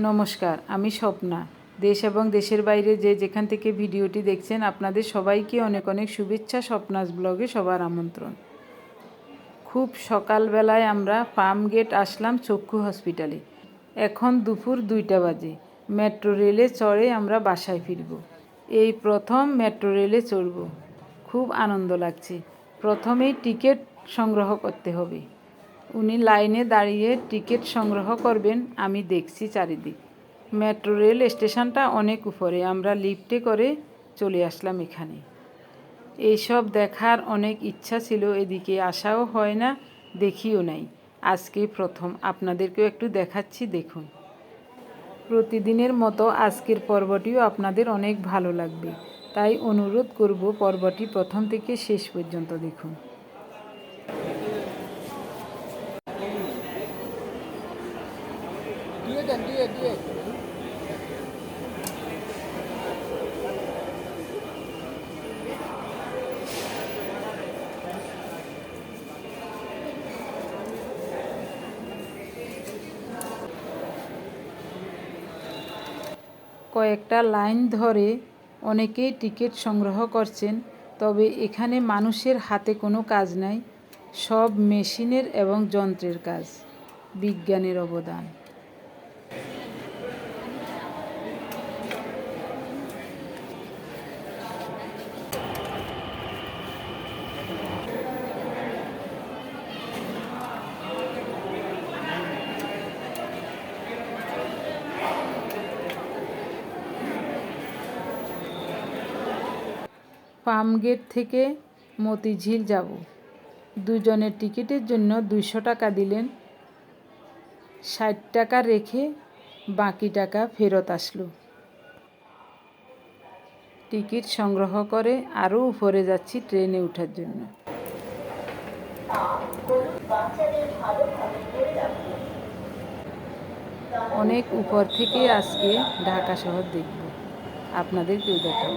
নমস্কার, আমি স্বপ্না। দেশ এবং দেশের বাইরে যে যেখান থেকে ভিডিওটি দেখছেন, আপনাদের সবাইকে অনেক অনেক শুভেচ্ছা স্বপ্নাস ব্লগে সবার আমন্ত্রণ। খুব সকালবেলায় আমরা পাম গেট আসলাম চক্ষু হসপিটালে। এখন দুপুর দুইটা বাজে। মেট্রো রেলে চড়ে আমরা বাসায় ফিরব। এই প্রথম মেট্রো রেলে চড়ব। খুব আনন্দ লাগছে। প্রথমেই টিকিট সংগ্রহ করতে হবে। উনি লাইনে দাঁড়িয়ে টিকিট সংগ্রহ করবেন, আমি দেখছি চারিদিক। মেট্রো রেল স্টেশনটা অনেক উপরে, আমরা লিফটে করে চলে আসলাম এখানে। এইসব দেখার অনেক ইচ্ছা ছিল, এদিকে আসাও হয় না, দেখিও নাই। আজকে প্রথম, আপনাদেরকেও একটু দেখাচ্ছি, দেখুন। প্রতিদিনের মতো আজকের পর্বটিও আপনাদের অনেক ভালো লাগবে। তাই অনুরোধ করব পর্বটি প্রথম থেকে শেষ পর্যন্ত দেখুন। কয়েকটা লাইন ধরে অনেকেই টিকিট সংগ্রহ করছেন, তবে এখানে মানুষের হাতে কোনো কাজ নাই, সব মেশিনের এবং যন্ত্রের কাজ, বিজ্ঞানের অবদান। পামগেট থেকে মতিঝিল যাব। দুজনের টিকিটের জন্য দুইশো টাকা দিলেন। ষাট টাকা রেখে বাকি টাকা ফেরত আসলো। টিকিট সংগ্রহ করে আরও উপরে যাচ্ছি ট্রেনে ওঠার জন্য। অনেক উপর থেকে আজকে ঢাকা শহর দেখব। আপনাদেরকেও দেখাবো।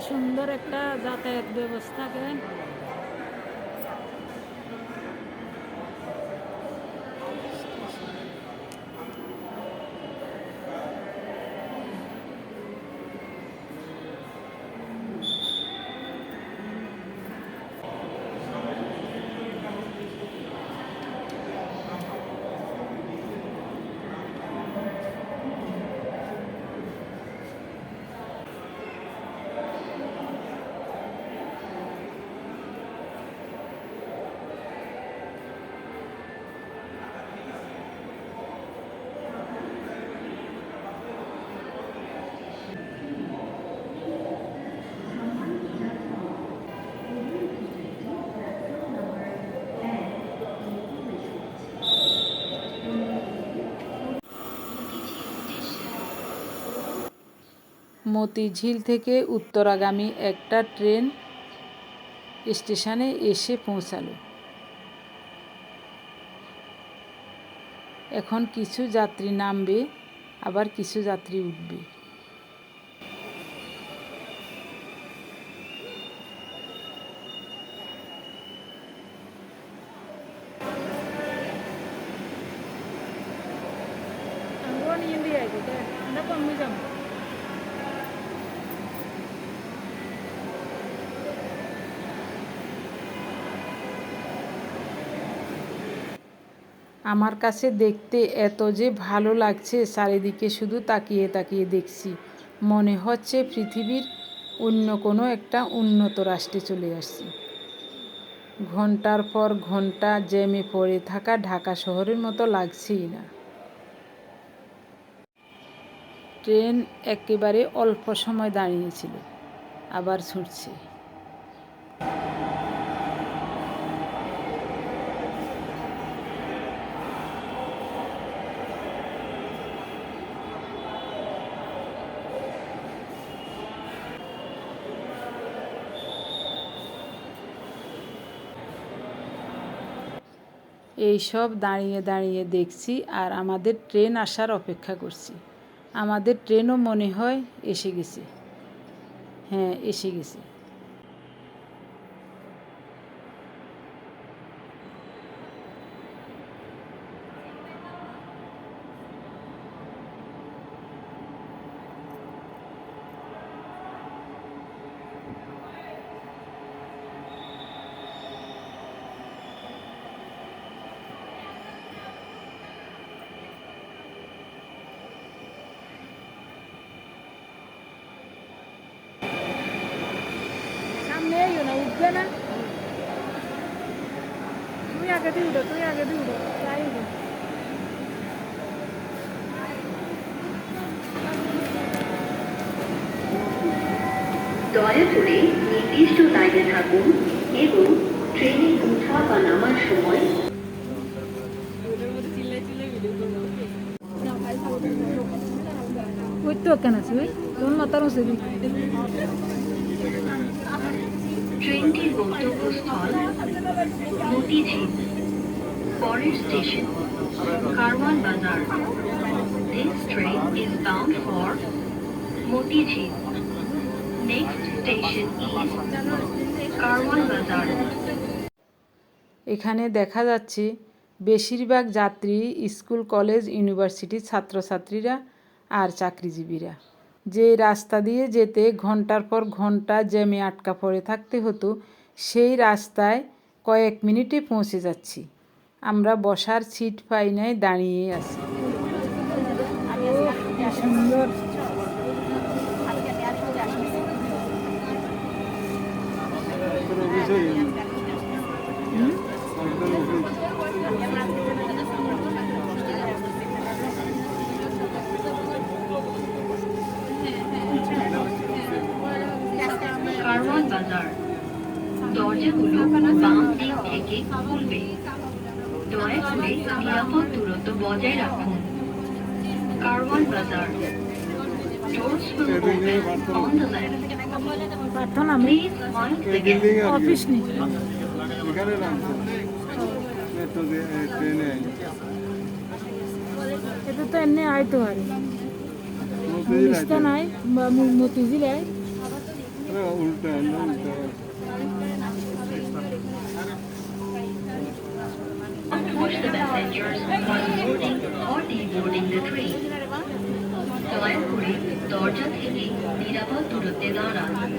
সুন্দর একটা যাতায়াত ব্যবস্থা মতিঝিল থেকে উত্তরাগামী একটা ট্রেন স্টেশনে এসে পৌঁছালো। এখন কিছু যাত্রী নামবে, আবার কিছু যাত্রী উঠবে। আমরা নিয়ে আইবো আমরা কমে যাব। আমার কাছে দেখতে এত যে ভালো লাগছে, চারিদিকে শুধু তাকিয়ে তাকিয়ে দেখছি। মনে হচ্ছে পৃথিবীর অন্য কোনো একটা উন্নত রাষ্ট্রে চলে আসছি। ঘণ্টার পর ঘণ্টা জ্যামে পড়ে থাকা ঢাকা শহরের মতো লাগছেই না। ট্রেন একেবারে অল্প সময় দাঁড়িয়েছিল, আবার ছুটছে। এই সব দাঁড়িয়ে দাঁড়িয়ে দেখছি আর আমাদের ট্রেন আসার অপেক্ষা করছি। আমাদের ট্রেনও মনে হয় এসে গেছে। হ্যাঁ এসে গেছে। উঠবে না তুই আগে দিয়ে উঠো তুই আগে দিয়ে উঠো তাই উঠো দয়া করে নির্দিষ্ট লাইনে থাকুন এবং ট্রেনে ওঠা বা নামার সময় কেন আছে তোর আছে ট্রেনটির গন্তব্যস্থল মতিঝিল, পরের স্টেশন বাজার. এখানে দেখা যাচ্ছে, বেশিরভাগ যাত্রী স্কুল, কলেজ, ইউনিভার্সিটির ছাত্রছাত্রীরা আর চাকরিজীবীরা। যে রাস্তা দিয়ে যেতে ঘণ্টার পর ঘণ্টা জ্যামে আটকা পড়ে থাকতে হতো, সেই রাস্তায় কয়েক মিনিটে পৌঁছে যাচ্ছি। আমরা বসার সিট পাই নাই, দাঁড়িয়ে আছি। সুন্দর কারওয়ান বাজার দরজাগুলো বাম দিক থেকে খুলবে দয়া করে নিরাপদ দূরত্ব বজায় রাখুন কারওয়ান বাজার Doors will open on the left. প্রার্থনা আমি Please mind the gap. Office এটা তো এমনি আইতে পারে মিস্তা নাই বা মতিঝিল আয়। উল্টা উল্টা। Push the passengers deboarding the train. দয়া করে দরজা থেকে নিরাপদ দূরত্বে দাঁড়ান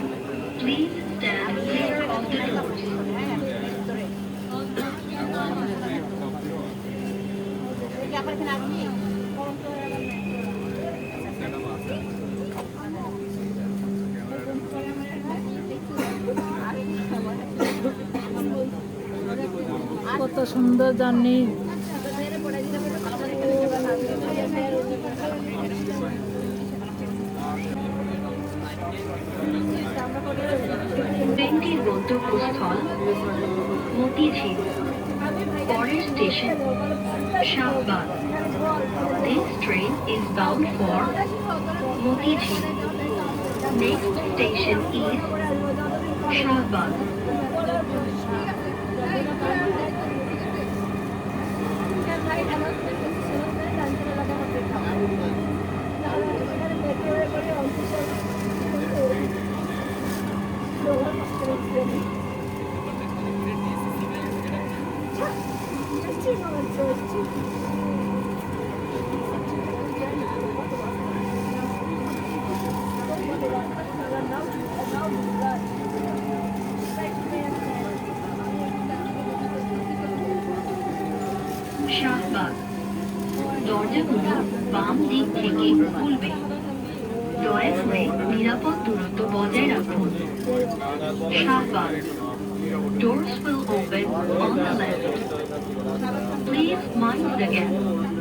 please stand off the doors কত সুন্দর জার্নি। ট্রেনটির গন্তব্যস্থল মতিঝিল পরের station Shahbag This train is bound for Motijhil. Next station is Shahbag. Shahbag দরজাগুলো বাম দিক থেকে খুলবে দয়া করে নিরাপদ দূরত্ব বজায় রাখুন Shahbag Doors will open on the left. Please mind the gap.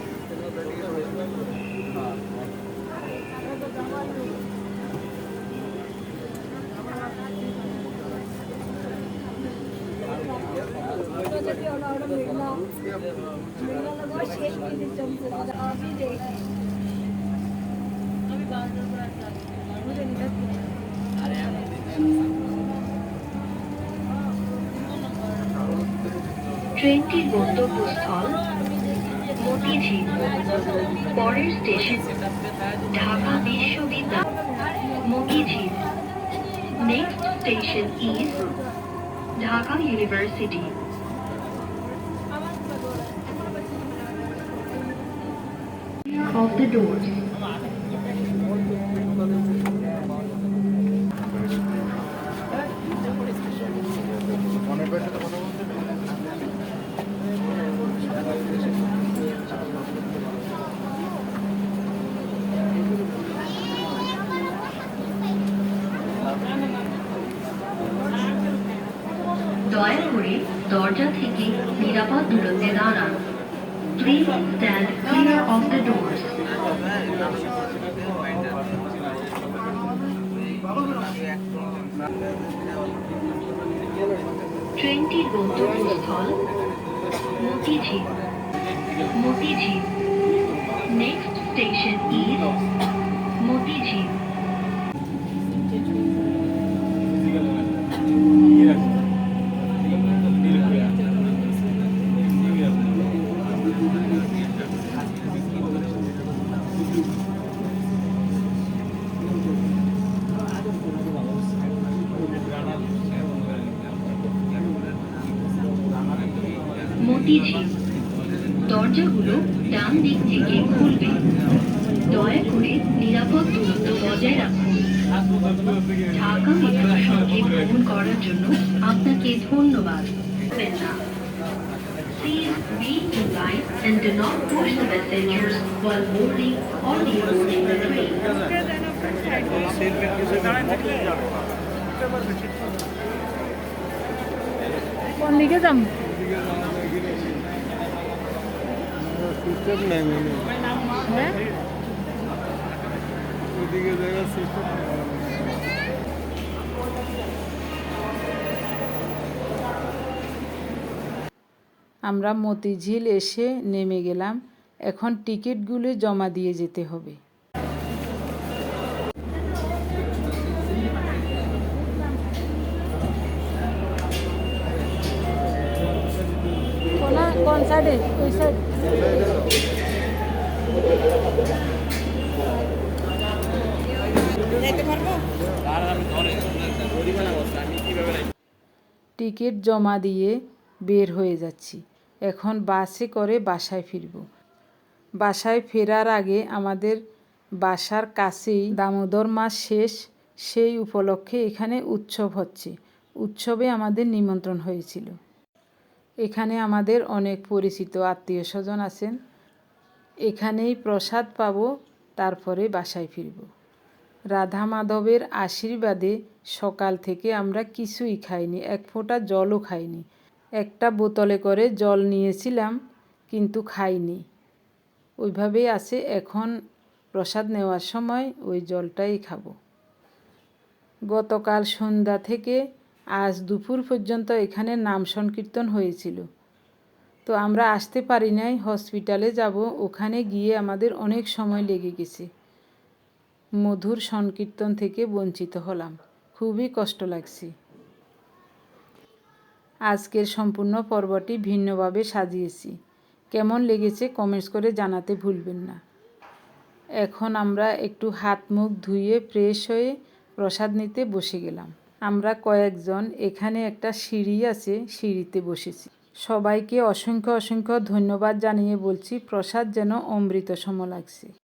ট্রেনটির গন্তব্যস্থল মতিঝিল, পরের স্টেশন, ঢাকা বিশ্ববিদ্যালয়, Motijheel next station is Dhaka university of the doors. দয়া করে দরজা থেকে নিরাপদ দূরত্বে দাঁড়ান। Please stand clear of the doors ট্রেনটির গন্তব্যস্থল Motijheel. Motijheel. Next station is Motijheel. be polite and do not push the passengers while boarding or deboarding the train. কোন দিকে যাম সিস্টেম নেই মেনু হ্যাঁ ওইদিকে জায়গা সিস্টেম আমরা মতিঝিল এসে নেমে গেলাম। এখন টিকিটগুলি জমা দিয়ে যেতে হবে। কোন কোন সাইডে ওই সাইড টিকিট জমা দিয়ে বের হয়ে যাচ্ছি। এখন বাসে করে বাসায় ফিরব। বাসায় ফেরার আগে আমাদের বাসার কাছেই দামোদর মাস শেষ, সেই উপলক্ষে এখানে উৎসব হচ্ছে। উৎসবে আমাদের নিমন্ত্রণ হয়েছিল। এখানে আমাদের অনেক পরিচিত আত্মীয় স্বজন আছেন। এখানেই প্রসাদ পাব, তারপরে বাসায় ফিরব। রাধা মাধবের আশীর্বাদে সকাল থেকে আমরা কিছুই খাইনি, এক ফোঁটা জলও খাইনি। একটা বোতলে করে জল নিয়েছিলাম, কিন্তু খাইনি। ওইভাবেই আছে, এখন প্রসাদ নেওয়ার সময় ওই জলটাই খাব। গতকাল সন্ধ্যা থেকে আজ দুপুর পর্যন্ত এখানে নাম সংকীর্তন হয়েছিল। তো আমরা আসতে পারি নাই, হসপিটালে যাব, ওখানে গিয়ে আমাদের অনেক সময় লেগে গেছে। মধুর সংকীর্তন থেকে বঞ্চিত হলাম। খুবই কষ্ট লাগছে। আজকের সম্পূর্ণ পর্বটি ভিন্নভাবে সাজিয়েছি। কেমন লেগেছে কমেন্টস করে জানাতে ভুলবেন না। এখন আমরা একটু হাত মুখ ধুয়ে ফ্রেশ হয়ে প্রসাদ নিতে বসে গেলাম। আমরা কয়েকজন, এখানে একটা সিঁড়ি আছে, সিঁড়িতে বসেছি। সবাইকে অসংখ্য অসংখ্য ধন্যবাদ জানিয়ে বলছি, প্রসাদ যেন অমৃত সম লাগছে।